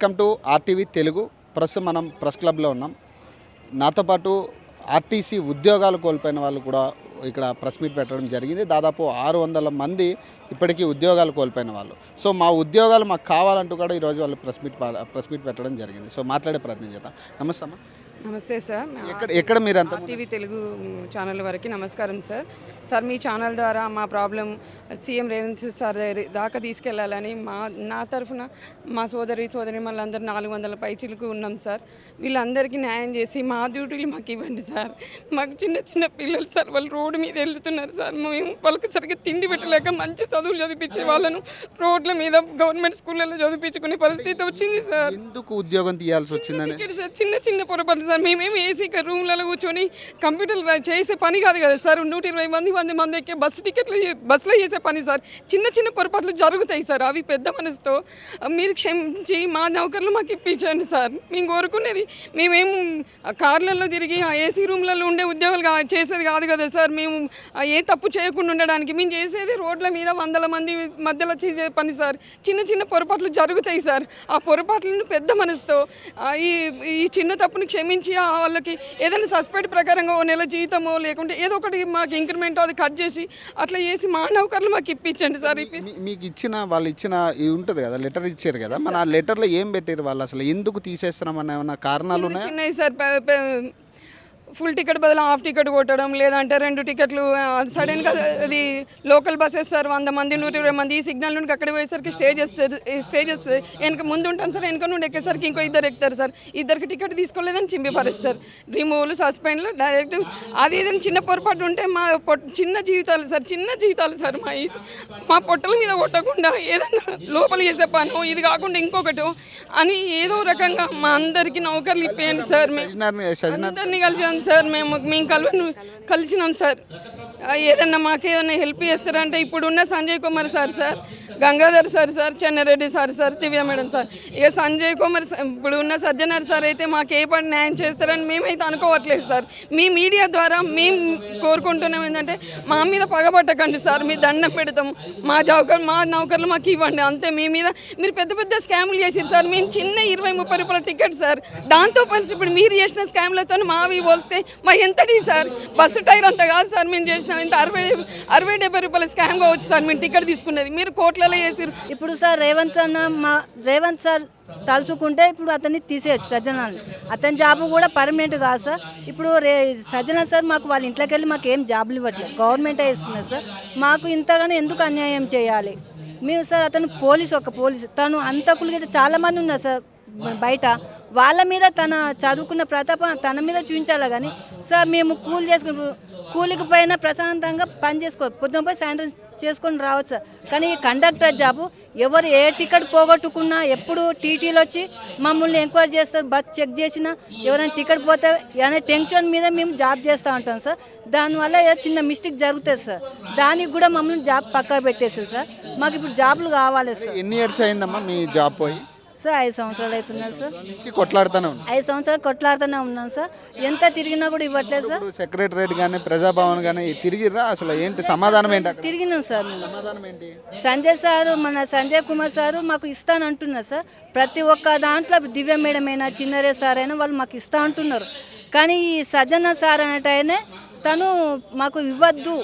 Welcome to RTV Telugu. ప్రస్తుతం మనం press క్లబ్లో ఉన్నాం. నాతో పాటు ఆర్టీసీ ఉద్యోగాలు కోల్పోయిన వాళ్ళు కూడా ఇక్కడ ప్రెస్ మీట్ పెట్టడం జరిగింది. దాదాపు ఆరు వందల మంది ఇప్పటికీ ఉద్యోగాలు కోల్పోయిన వాళ్ళు. సో మా ఉద్యోగాలు మాకు కావాలంటూ కూడా ఈరోజు వాళ్ళు ప్రెస్ మీట్ ప్రెస్ మీట్ పెట్టడం జరిగింది. సో మాట్లాడే ప్రయత్నం చేద్దాం. నమస్తే అమ్మా. నమస్తే సార్. ఎక్కడ ఎక్కడ మీరు అంత టీవీ తెలుగు ఛానల్ వారికి నమస్కారం సార్. సార్ మీ ఛానల్ ద్వారా మా ప్రాబ్లం సీఎం రేవంత్ సార్ దాకా తీసుకెళ్ళాలని మా నా తరఫున మా సోదరి సోదరి మళ్ళందరూ నాలుగు వందల పైచీలకు ఉన్నాం సార్. వీళ్ళందరికీ న్యాయం చేసి మా డ్యూటీలు మాకు ఇవ్వండి సార్. మాకు చిన్న చిన్న పిల్లలు సార్ వాళ్ళు రోడ్డు మీద వెళ్తున్నారు సార్. మేము వాళ్ళకి సరిగ్గా తిండి పెట్టలేక మంచి చదువులు చదివించే వాళ్ళను రోడ్ల మీద గవర్నమెంట్ స్కూళ్ళలో చదివించుకునే పరిస్థితి వచ్చింది సార్. ఎందుకు ఉద్యోగం తీయాల్సి ఇక్కడ సార్? చిన్న చిన్న పొరపాట్లు సార్ మేమేమి ఏసీ రూమ్లలో కూర్చొని కంప్యూటర్ చేసే పని కాదు కదా సార్. నూట ఇరవై మంది మంది మంది ఎక్కే బస్సు టికెట్లు బస్సులో చేసే పని సార్. చిన్న చిన్న పొరపాట్లు జరుగుతాయి సార్. అవి పెద్ద మనసుతో మీరు క్షమించి మా నౌకర్లు మాకు ఇప్పించండి సార్. మేము కోరుకునేది మేమేం కార్లలో తిరిగి ఆ ఏసీ రూమ్లలో ఉండే ఉద్యోగాలు చేసేది కాదు కదా సార్. మేము ఏ తప్పు చేయకుండా ఉండడానికి మేము చేసేది రోడ్ల మీద వందల మంది మధ్యలో చేసే పని సార్. చిన్న చిన్న పొరపాట్లు జరుగుతాయి సార్. ఆ పొరపాట్లను పెద్ద మనసుతో ఈ ఈ చిన్న తప్పును క్షమించి ఆ వాళ్ళకి ఏదైనా సస్పెండ్ ప్రకారంగా ఓ నెల జీతమో లేకుంటే ఏదో ఒకటి మాకు ఇంక్రిమెంట్ అది కట్ చేసి అట్లా చేసి మా నౌకర్లు మాకు ఇప్పించండి సార్ మీకు ఇచ్చిన వాళ్ళు ఇచ్చిన ఇది ఉంటుంది కదా లెటర్ ఇచ్చారు కదా మన ఆ లెటర్లో ఏం పెట్టారు వాళ్ళు? అసలు ఎందుకు తీసేస్తున్నామని ఏమన్నా కారణాలు ఉన్నాయా? సార్ ఫుల్ టికెట్ బదులు హాఫ్ టికెట్ కొట్టడం లేదంటే రెండు టికెట్లు సడన్గా అది లోకల్ బస్సెస్ సార్ వంద మంది నూట ఇరవై మంది ఈ సిగ్నల్ నుండి అక్కడ పోయేసరికి స్టేజ్ వస్తుంది స్టేజ్ వస్తుంది వెనక ముందు ఉంటాను సార్ వెనక నుండి ఎక్కేసరికి ఇంకో ఇద్దరు ఎక్కుతారు సార్. ఇద్దరికి టికెట్ తీసుకోలేదని చింపి పరుస్తారు రిమూవల్ సస్పెండ్లు డైరెక్ట్ అది ఏదైనా చిన్న పొరపాటు ఉంటే మా చిన్న జీవితాలు సార్ చిన్న జీవితాలు సార్ మా మా పొట్టల మీద కొట్టకుండా ఏదైనా లోపల చేసే పను ఇది కాకుండా ఇంకొకటి అని ఏదో రకంగా మా అందరికీ నౌకర్లు ఇప్పేయండి సార్. అందరినీ కలిసాం సార్ మేము మేము కలు కలిసినాం సార్. ఏదన్నా మాకేదన్నా హెల్ప్ చేస్తారంటే ఇప్పుడున్న Sanjay Kumar sir sir Gangadhar sir sir Chennareddy sir sir Divya madam sir. ఇక సంజయ్ కుమార్ సార్ ఇప్పుడు ఉన్న సజ్జనర్ సార్ అయితే మాకు ఏ పని న్యాయం చేస్తారని మేమైతే అనుకోవట్లేదు సార్. మీ మీడియా ద్వారా మేము కోరుకుంటున్నాం ఏంటంటే మా మీద పగబట్టకండి సార్ మీ దండం పెడతాం మా జౌకర్ మా నౌకర్లు మాకు ఇవ్వండి అంతే. మీ మీద మీరు పెద్ద పెద్ద స్కాములు చేసారు సార్. మేము చిన్న ఇరవై ముప్పై రూపాయల టికెట్ సార్. దాంతో కలిసి ఇప్పుడు మీరు చేసిన స్కామ్లతో మావి పోలిస్తే మా ఎంతటి సార్? బస్సు టైర్ అంత కాదు సార్ మేము చేసిన ఇంత అరవై అరవై డెబ్బై రూపాయల స్కామ్గా వచ్చి సార్ మేము టికెట్ తీసుకున్నది. మీరు కోట్లలో చేసారు ఇప్పుడు సార్ రేవంత్ అన్న మా రేవంత్ సార్ తలుచుకుంటే ఇప్పుడు అతన్ని తీసేయచ్చు సజ్జనాన్ని అతని జాబ్ కూడా పర్మనెంట్ కాదు సార్. ఇప్పుడు రే సజ్జన సార్ మాకు వాళ్ళ ఇంట్లోకి వెళ్ళి మాకు ఏం జాబులు ఇవ్వట్లేదు. గవర్నమెంటే ఇస్తున్నారు సార్. మాకు ఇంతగానో ఎందుకు అన్యాయం చేయాలి? మేము సార్ అతను పోలీస్ ఒక పోలీసు. తను అంతకులు గిట్ట చాలా మంది ఉన్నారు సార్. బయట వాళ్ళ మీద తన చదువుకున్న ప్రతాపం తన మీద చూపించాలి కానీ సార్ మేము కూలి చేసుకుని కూలికి పోయినా ప్రశాంతంగా పని చేసుకో పొద్దున పోయి సాయంత్రం చేసుకొని రావచ్చు సార్. కానీ ఈ కండక్టర్ జాబు ఎవరు ఏ టికెట్ పోగొట్టుకున్నా ఎప్పుడు టీటీలు వచ్చి మమ్మల్ని ఎంక్వైరీ చేస్తారు బస్ చెక్ చేసినా ఎవరైనా టికెట్ పోతే అనే టెన్షన్ మీద మేము జాబ్ చేస్తూ ఉంటాం సార్. దానివల్ల ఏదో చిన్న మిస్టేక్ జరుగుతుంది సార్. దానికి కూడా మమ్మల్ని జాబ్ పక్కా పెట్టేసారు సార్. మాకు ఇప్పుడు జాబులు కావాలి సార్. ఎన్ని ఇయర్స్ అయిందమ్మా మీ జాబ్ పోయి? సార్ ఐదు సంవత్సరాలు అవుతున్నారు సార్. కొట్లాడుతూనే ఉన్నాం ఐదు సంవత్సరాలు కొట్లాడుతూనే ఉన్నాం సార్. ఎంత తిరిగినా కూడా ఇవ్వట్లేదు సార్. సెక్రటరేట్ కానీ ప్రజాభవన్ కానీ తిరిగిర్రా? అసలు ఏంటి సమాధానం ఏంటి తిరిగినాం సార్. మేము సమాధానం ఏంటి? సంజయ్ సారు మన సంజయ్ కుమార్ సారు మాకు ఇస్తాను అంటున్నారు సార్. ప్రతి ఒక్క దాంట్లో దివ్య మేడం అయినా చిన్నరే సార్ అయినా వాళ్ళు మాకు ఇస్తా అంటున్నారు. కానీ ఈ సజ్జన సార్ అనేటైనే తను మాకు ఇవ్వద్దు.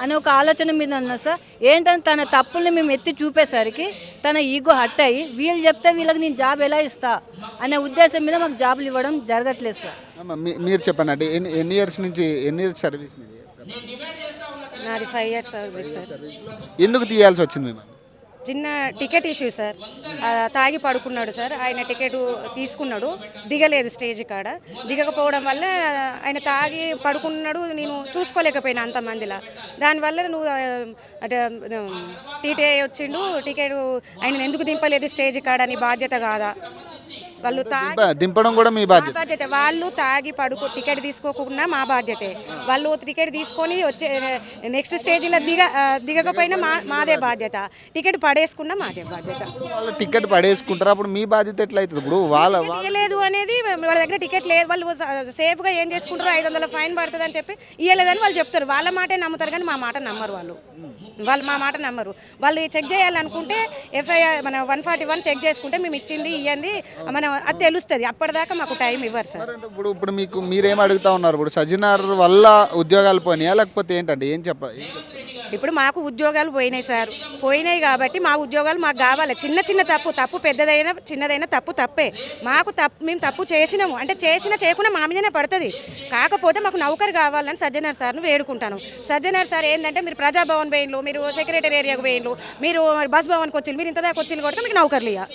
అనే ఒక ఆలోచన మీద ఉన్నారు సార్. ఏంటంటే తన తప్పుల్ని మేము ఎత్తి చూపేసరికి తన ఈగో హట్ అయ్యి వీళ్ళు చెప్తే వీళ్ళకి నేను జాబ్ ఎలా ఇస్తా అనే ఉద్దేశం మీద మాకు జాబులు ఇవ్వడం జరగట్లేదు సార్. మీరు చెప్పండి అంటే ఎన్ని ఎన్ని ఇయర్స్ నుంచి ఎన్ని ఇయర్స్ సర్వీస్ మీది? నాది ఫైవ్ ఇయర్స్ సర్వీస్ సార్ ఎందుకు తీయాల్సి వచ్చింది మేము చిన్న టికెట్ ఇష్యూ సార్. తాగి పడుకున్నాడు సార్. ఆయన టికెట్ తీసుకున్నాడు. దిగలేదు స్టేజ్ కాడ. దిగకపోవడం వల్ల ఆయన తాగి పడుకున్నాడు. నేను చూసుకోలేకపోయినా అంతమందిలా దానివల్ల నువ్వు అంటే టీటీఐ వచ్చిండు. టికెట్ ఆయన ఎందుకు దింపలేదు స్టేజ్ కాడ అని బాధ్యత కాదా? వాళ్ళు తాగి దింప- దింపడం కూడా మీ బాధ్యత. బాధ్యత. వాళ్ళు తాగి పడుకో టికెట్ తీసుకోకుండా మా బాధ్యతే. వాళ్ళు టికెట్ తీసుకొని వచ్చే నెక్స్ట్ స్టేజ్లో దిగ దిగకపోయినా మా మాదే బాధ్యత. టికెట్ పడేసుకున్నా మాదే బాధ్యత. వాళ్ళు టికెట్ పడేసుకుంటారు. అప్పుడు మీ బాధ్యత ఎట్లా అవుతుంది ఇప్పుడు వాళ్ళ వాళ్ళ- ఇవ్వలేదు అనేది వాళ్ళ దగ్గర టికెట్ లేదు. వాళ్ళు సేఫ్గా ఏం చేసుకుంటారు ఐదు వందల ఫైన్ పడుతుంది అని చెప్పి ఇవ్వలేదని వాళ్ళు చెప్తారు. వాళ్ళ మాటే నమ్ముతారు కానీ మా మాట నమ్మరు వాళ్ళు. వాళ్ళు మా మాట నమ్మరు. వాళ్ళు చెక్ చేయాలనుకుంటే ఎఫ్ఐఆర్ మన వన్ ఫార్టీ వన్ చెక్ చేసుకుంటే మేము ఇచ్చింది ఇవ్వండి మనం అది తెలుస్తుంది. అప్పటిదాకా మాకు టైం ఇవ్వరు సార్. ఇప్పుడు ఇప్పుడు మీకు మీరేం అడుగుతా ఉన్నారు? ఇప్పుడు సజ్జనార్ వల్ల ఉద్యోగాలు పోయినాయా? లేకపోతే ఏంటంటే ఏం చెప్ప ఏం చెప్తారు? ఇప్పుడు మాకు ఉద్యోగాలు పోయినాయి సార్. పోయినాయి కాబట్టి మా ఉద్యోగాలు మాకు కావాలి. చిన్న చిన్న తప్పు తప్పు పెద్దదైనా చిన్నదైనా తప్పు తప్పే. మాకు తప్పు మేము తప్పు చేసినాము. అంటే చేసినా చేయకుండా మా మీదనే పడుతుంది. కాకపోతే మాకు నౌకరు కావాలని సజ్జనర్ సార్ను వేడుకుంటాను. సజ్జనర్ సార్ ఏంటంటే మీరు ప్రజాభవన్ పోయిన్లు మీరు సెక్రటరీ ఏరియాకు పోయిన్లు మీరు బస్ భవన్కి వచ్చి మీరు ఇంత దాకా వచ్చి కూడా మీకు నౌకర్లు ఇయ్య.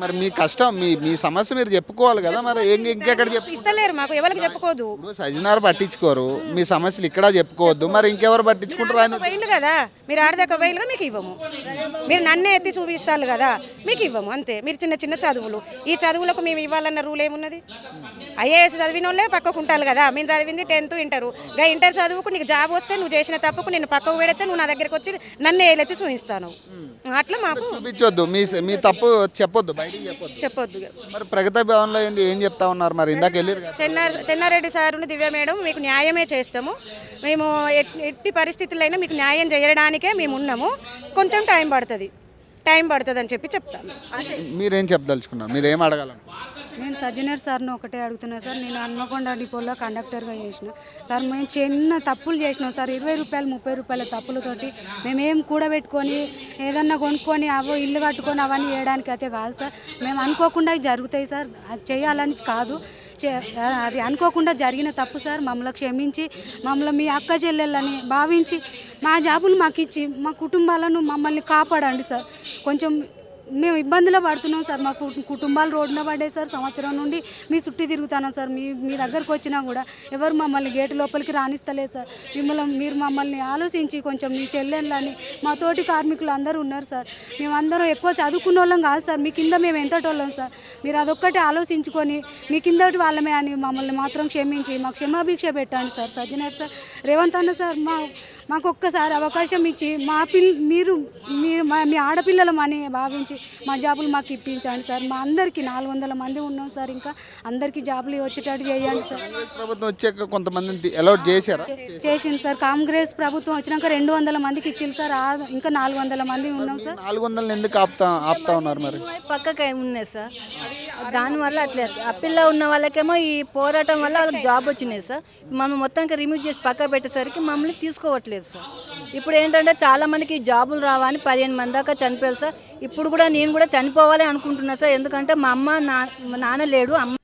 మరి మీ కష్టం మీ మీ సమస్య మీరు చెప్పుకోవాలి కదా మరి ఇంక ఇంకెక్కడ చెప్పు ఇస్తలేరు మాకు ఎవరికి చెప్పుకోదు ఇప్పుడు సజ్జనార్ పట్టించుకోరు. మీ సమస్యలు ఇక్కడ చెప్పుకోవద్దు. మరి ఇంకెవరు పట్టించుకుంటారు ఆయన కదా. మీరు ఆడదాకా పోయిండుగా మీకు ఇవ్వము. మీరు నన్నే ఎత్తి చూపిస్తారు కదా మీకు ఇవ్వము అంతే. మీరు చిన్న చిన్న చదువులు. ఈ చదువులకు మేము ఇవ్వాలన్న రూల్ ఏమున్నది? ఐఏఎస్ చదివిన వాళ్ళే పక్కకు ఉంటారు కదా. మేము చదివింది టెన్త్ ఇంటర్. గా ఇంటర్ చదువుకు నీకు జాబ్ వస్తే నువ్వు చేసిన తప్పుకు నేను పక్కకు పెడితే నువ్వు నా దగ్గరికి వచ్చి నన్ను ఏలెత్తి చూపిస్తాను. అట్లా మాకు చూపించొద్దు. మీ మీ తప్పు చెప్పొద్దు. చెప్పొద్దు. మరి ప్రగతి భవన్లో ఏంది? ఏం చెప్తా ఉన్నారు మరి? ఇందాక చెన్నార్ చెన్నారెడ్డి సారును దివ్య మేడం మీకు న్యాయమే చేస్తాము. మేము ఎట్- ఎట్టి పరిస్థితులైనా మీకు న్యాయం చేయడానికే మేము ఉన్నాము. కొంచెం టైం పడుతుంది. టైం పడుతుంది అని చెప్పి చెప్తాను. మీరేం చెప్పదలుచుకున్నారు? మీరు ఏం అడగాలను నేను సజ్జనర్ సార్ని ఒకటే అడుగుతున్నా సార్. నేను హన్మకొండ డిపోలో కండక్టర్గా చేసిన. సార్ మేము చిన్న తప్పులు చేసినాం సార్. ఇరవై రూపాయలు ముప్పై రూపాయల తప్పులతోటి మేమేం కూడబెట్టుకొని ఏదన్నా కొనుక్కొని అవో ఇల్లు కట్టుకొని అవన్నీ చేయడానికి అయితే కాదు సార్. మేము అనుకోకుండా జరుగుతాయి సార్. అది చేయాలని కాదు. అది అనుకోకుండా జరిగిన తప్పు సార్. మమ్మల్ని క్షమించి మమ్మల్ని మీ అక్క చెల్లెళ్ళని భావించి మా జాబులు మాకు ఇచ్చి మా కుటుంబాలను మమ్మల్ని కాపాడండి సార్. కొంచెం మేము ఇబ్బందిలో పడుతున్నాం సార్. మా కుటుంబాలు రోడ్డున పడ్డాయి సార్. సంవత్సరం నుండి మీ చుట్టూ తిరుగుతున్నాం సార్. మీ మీ దగ్గరకు వచ్చినా కూడా ఎవరు మమ్మల్ని గేటు లోపలికి రాణిస్తలేదు సార్. మిమ్మల్ని మీరు మమ్మల్ని ఆలోచించి కొంచెం మీ చెల్లెళ్ళని మా తోటి కార్మికులు అందరూ ఉన్నారు సార్. మేమందరం ఎక్కువ చదువుకున్న వాళ్ళం కాదు సార్. మీ కింద మేము ఎంతటోళ్ళం సార్. మీరు అదొక్కటి ఆలోచించుకొని మీ కిందటి వాళ్ళమే అని మమ్మల్ని మాత్రం క్షమించి మాకు క్షమాభిక్ష పెట్టండి సార్. సజ్జనారు సార్ రేవంత్ అన్న సార్ మా మాకు ఒక్కసారి అవకాశం ఇచ్చి మా పిల్ మీరు మీరు మా మీ ఆడపిల్లలమని భావించి మా జాబులు మాకు ఇప్పించండి సార్. మా అందరికీ నాలుగు వందల మంది ఉన్నాం సార్. ఇంకా అందరికీ జాబులు వచ్చేటట్టు చేయండి సార్. ప్రభుత్వం వచ్చాక కొంతమందిని అలౌట్ చేశారా? చేసింది సార్. కాంగ్రెస్ ప్రభుత్వం వచ్చినాక రెండు వందల మందికి ఇచ్చింది సార్. ఇంకా నాలుగు వందల మంది ఉన్నాం సార్. నాలుగు వందలని ఎందుకు ఆపుతా ఆపుతా ఉన్నారు మరి? పక్కకి ఉన్నాయి సార్? దానివల్ల అట్లే. ఆ పిల్ల ఉన్న వాళ్ళకేమో ఈ పోరాటం వల్ల వాళ్ళకి జాబ్ వచ్చినాయి సార్. మనం మొత్తానికి రిమూవ్ చేసి పక్క పెట్టేసరికి మమ్మల్ని తీసుకోవట్లేదు సార్. ఇప్పుడు ఏంటంటే చాలా మందికి ఈ జాబులు రావని పదిహేను మంది దాకా చనిపోయారు సార్. ఇప్పుడు కూడా నేను కూడా చనిపోవాలి అనుకుంటున్నా సార్. ఎందుకంటే మా అమ్మ నా నాన్న లేడు అమ్మ